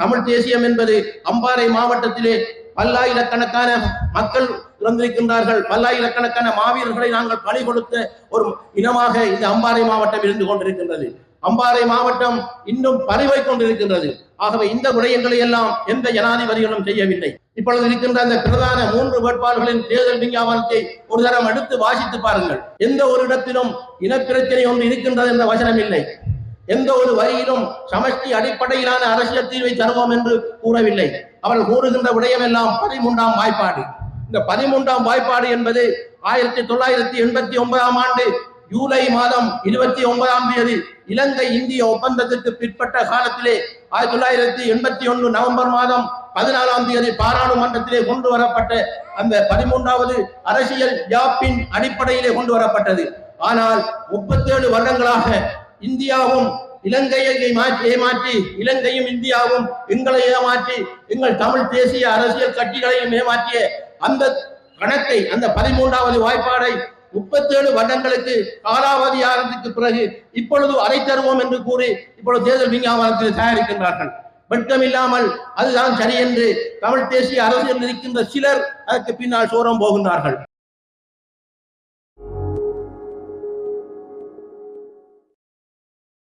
தமிழ் தேசியம் என்பது அம்பாறை மாவட்டத்திலே பல்லாயிரக்கணக்கான மக்கள் இறந்திருக்கின்றார்கள் பல்லாயிரக்கணக்கான மாவீரர்களை நாங்கள் பணி கொடுத்த ஒரு இனமாக இந்த அம்பாறை மாவட்டம் இருந்து கொண்டிருக்கின்றது. அம்பாறை மாவட்டம் இன்னும் பறிவை கொண்டிருக்கின்றது. ஆகவே இந்த விடயங்களை எல்லாம் எந்த ஜனாதிபதிகளும் செய்யவில்லை. இப்பொழுது இருக்கின்ற அந்த பிரதான மூன்று வேட்பாளர்களின் தேர்தல் விஞ்ஞாபனத்தை ஒரு தரம் எடுத்து வாசித்து பாருங்கள். எந்த ஒரு இடத்திலும் இனப்பிரச்சனை ஒன்று இருக்கின்றது என்ற வசனம் இல்லை. எந்த ஒரு வரியிலும் சமஷ்டி அடிப்படையிலான அரசியல் தீர்வை தருவோம் என்று கூறவில்லை. அவர்கள் கூறுகின்ற விடயமெல்லாம் பதிமூன்றாம் வாய்ப்பாடு. இந்த பதிமூன்றாம் வாய்ப்பாடு என்பது ஆயிரத்தி தொள்ளாயிரத்தி எண்பத்தி ஒன்பதாம் ஆண்டு ஜூலை மாதம் இருபத்தி ஒன்பதாம் தேதி இலங்கை இந்திய ஒப்பந்தத்திற்கு பிற்பட்ட காலத்திலே ஆயிரத்தி தொள்ளாயிரத்தி எண்பத்தி ஒன்று நவம்பர் மாதம் பதினாலாம் தேதி பாராளுமன்றத்திலே கொண்டு வரப்பட்ட அந்த பதிமூன்றாவது அரசியல் ஜாப்பின் அடிப்படையிலே கொண்டு வரப்பட்டது. ஆனால் முப்பத்தேழு வருடங்களாக இந்தியாவும் இலங்கையை மாற்றி ஏமாற்றி இலங்கையும் இந்தியாவும் எங்களை ஏமாற்றி எங்கள் தமிழ் தேசிய அரசியல் கட்சிகளையும் ஏமாற்றிய அந்த கணக்கை அந்த பதிமூன்றாவது வாய்ப்பாடை முப்பத்தேழு வருடங்களுக்கு காலாவதி ஆரம்பித்த பிறகு இப்பொழுது அதை தருவோம் என்று கூறி இப்பொழுது தேர்தல் விஞ்ஞாபனத்தில் தயாரிக்கின்றார்கள். வெட்கம் இல்லாமல் அதுதான் சரி என்று தமிழ் தேசிய அரசியல் இருக்கின்ற சிலர் அதற்கு பின்னால் சோரம் போகின்றார்கள்.